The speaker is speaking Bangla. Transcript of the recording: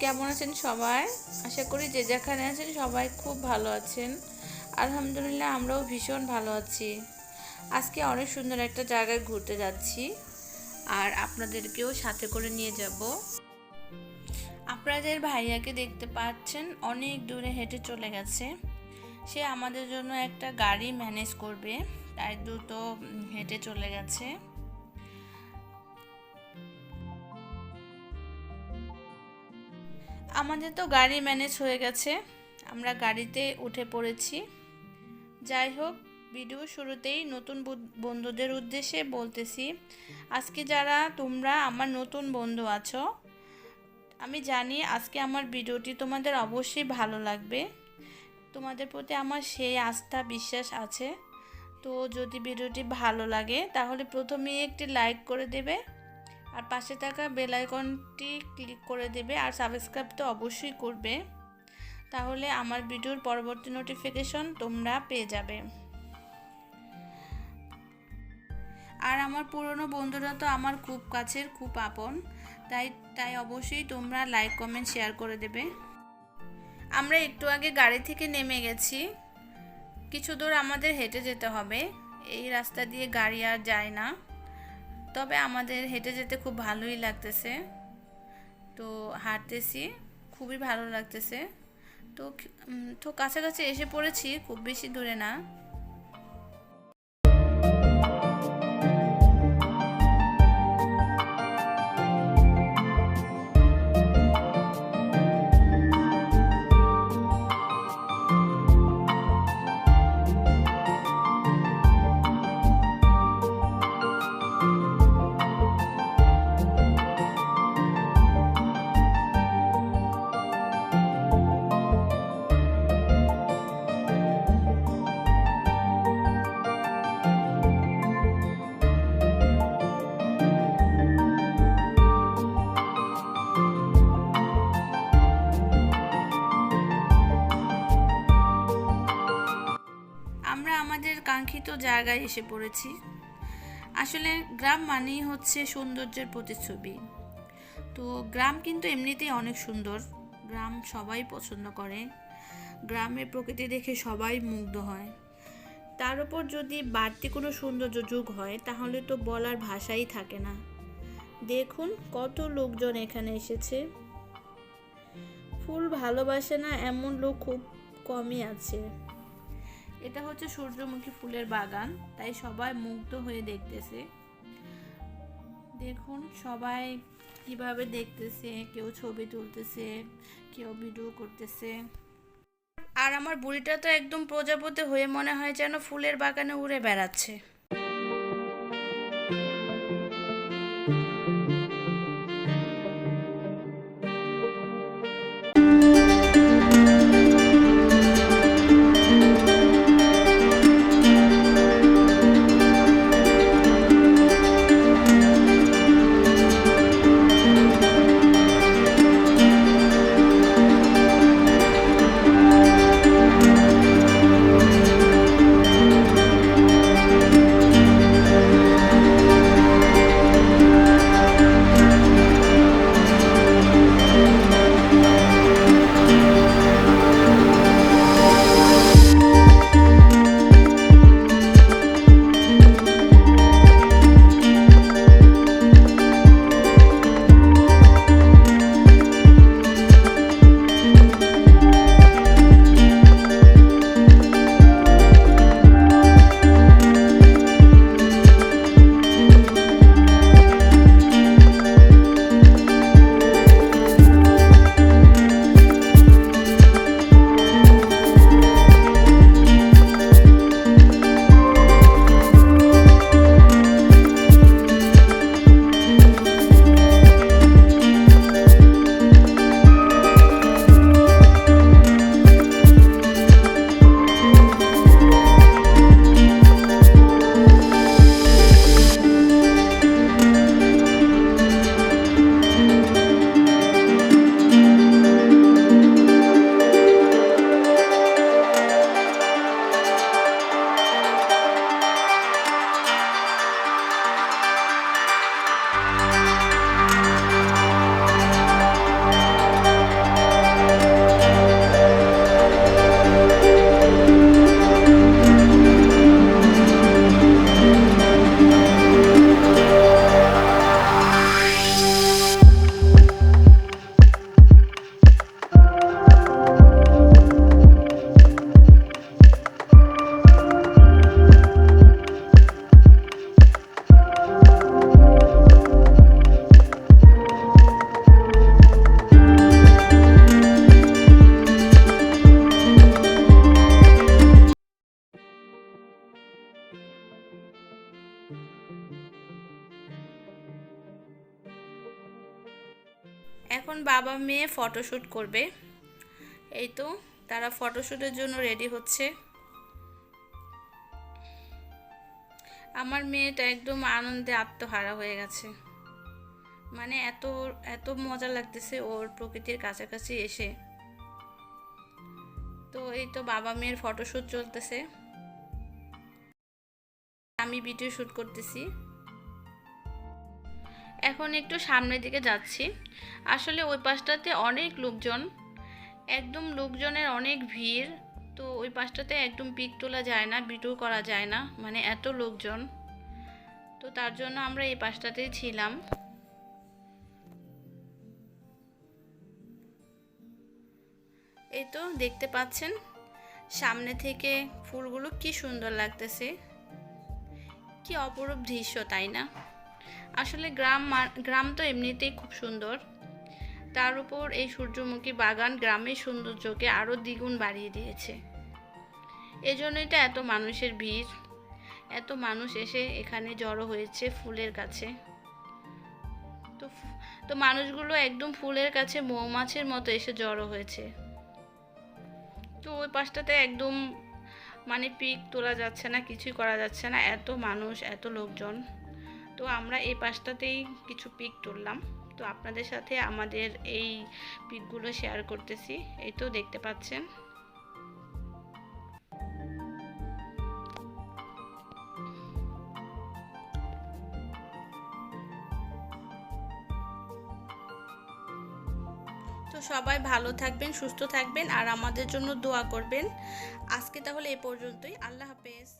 কেমন আছেন সবাই? আশা করি যে যেখানে আছেন সবাই খুব ভালো আছেন। আলহামদুলিল্লাহ আমরাও ভীষণ ভালো আছি। আজকে অনেক সুন্দর একটা জায়গায় ঘুরতে যাচ্ছি। আর আপনাদেরকেও সাথে করে নিয়ে যাব। আপনাদের ভাইয়াকে দেখতে পাচ্ছেন, অনেক দূরে হেঁটে চলে গেছে। সে আমাদের জন্য একটা গাড়ি ম্যানেজ করবে, তাই দ্রুত হেঁটে চলে গেছে। আমাদের তো গাড়ি ম্যানেজ হয়ে গেছে। আমরা গাড়িতে উঠে পড়েছি। যাই হোক ভিডিও শুরুতেই নতুন বন্ধুদের উদ্দেশ্যে বলতেছি, আজকে যারা তোমরা আমার নতুন বন্ধু আছো, আমি জানি আজকে আমার ভিডিওটি তোমাদের অবশ্যই ভালো লাগবে। তোমাদের প্রতি আমার সেই আস্থা, বিশ্বাস আছে। তো যদি ভিডিওটি ভালো লাগে, তাহলে প্রথমেই একটি লাইক করে দেবে। আর পাশে থাকা বেল আইকনটি ক্লিক করে দেবে আর সাবস্ক্রাইব তো অবশ্যই করবে। তাহলে আমার ভিডিওর পরবর্তী নোটিফিকেশন তোমরা পেয়ে যাবে। আর আমার পুরনো বন্ধুরা তো আমার খুব কাছের, খুব আপন। তাই তাই অবশ্যই তোমরা লাইক কমেন্ট শেয়ার করে দেবে। আমরা একটু আগে গাড়ি থেকে নেমে গেছি। কিছু দূর আমাদের হেঁটে যেতে হবে। এই রাস্তা দিয়ে গাড়ি আর যায় না। তবে আমাদের হেঁটে যেতে খুব ভালোই লাগতেছে। তো হাঁটতেছি, খুবই ভালো লাগতেছে। তো তো কাছাকাছি এসে পড়েছি, খুব বেশি দূরে না। আমাদের কাঙ্ক্ষিত জায়গায় এসে পড়েছি। আসলে গ্রাম মানেই হচ্ছে সৌন্দর্যের প্রতিচ্ছবি। তো গ্রাম কিন্তু এমনিতেই অনেক সুন্দর। গ্রাম সবাই পছন্দ করে। গ্রামের প্রকৃতি দেখে সবাই মুগ্ধ হয়। তার উপর যদি বাড়তি কোনো সৌন্দর্য যুগ হয়, তাহলে তো বলার ভাষাই থাকে না। দেখুন কত লোকজন এখানে এসেছে। ফুল ভালোবাসে না এমন লোক খুব কমই আছে। এটা হচ্ছে সূর্যমুখী ফুলের বাগান, তাই সবাই মুগ্ধ হয়ে দেখতেছে। দেখুন, সবাই কীভাবে দেখতেছে, কেউ ছবি তুলতেছে, কেউ ভিডিও করতেছে। আর আমার বুড়িটা তো একদম প্রজাপতি হয়ে মনে হয় যেন ফুলের বাগানে উড়ে বেড়াচ্ছে। এখন বাবা মেয়ে ফটোশ্যুট করবে। এই তো, তারা ফটোশ্যুটের জন্য রেডি হচ্ছে। আমার মেয়েটা একদম আনন্দে আত্মহারা হয়ে গেছে। মানে এত এত মজা লাগতেছে ওর প্রকৃতির কাছাকাছি এসে। তো এই তো বাবা মেয়ের ফটোশ্যুট চলতেছে। আমি ভিডিও শ্যুট করতেছি। এখন একটু সামনের দিকে যাচ্ছি। আসলে ওই পাশটাতে অনেক লোকজন, একদম লোকজনের অনেক ভিড়। তো ওই পাশটাতে একদম পিক তোলা যায় না, ভিডিও করা যায় না মানে এত লোকজন। তো তার জন্য আমরা এই পাশটাতেই ছিলাম। এই তো দেখতে পাচ্ছেন, সামনে থেকে ফুলগুলো কি সুন্দর লাগতেছে। কি অপরূপ দৃশ্য, তাই না? আসলে গ্রাম গ্রাম তো এমনিতেই খুব সুন্দর। তার উপর এই সূর্যমুখী বাগান গ্রামের সৌন্দর্যকে আরও দ্বিগুণ বাড়িয়ে দিয়েছে। এজন্যই তো এত মানুষের ভিড়। এত মানুষ এসে এখানে জড়ো হয়েছে ফুলের কাছে। তো তো মানুষগুলো একদম ফুলের কাছে মৌমাছির মতো এসে জড়ো হয়েছে। তো ওই পাশটাতে একদম মানে পিক তোলা যাচ্ছে না, কিছুই করা যাচ্ছে না। এত মানুষ, এত লোকজন। তো আমরা এই পাশটাতেই কিছু পিক তুললাম। তো আপনাদের সাথে আমাদের এই পিকগুলো শেয়ার করতেছি, এই তো দেখতে পাচ্ছেন। তো সবাই ভালো থাকবেন, সুস্থ থাকবেন, আর আমাদের জন্য দোয়া করবেন। আজকে তাহলে এ পর্যন্তই, আল্লাহ হাফেজ।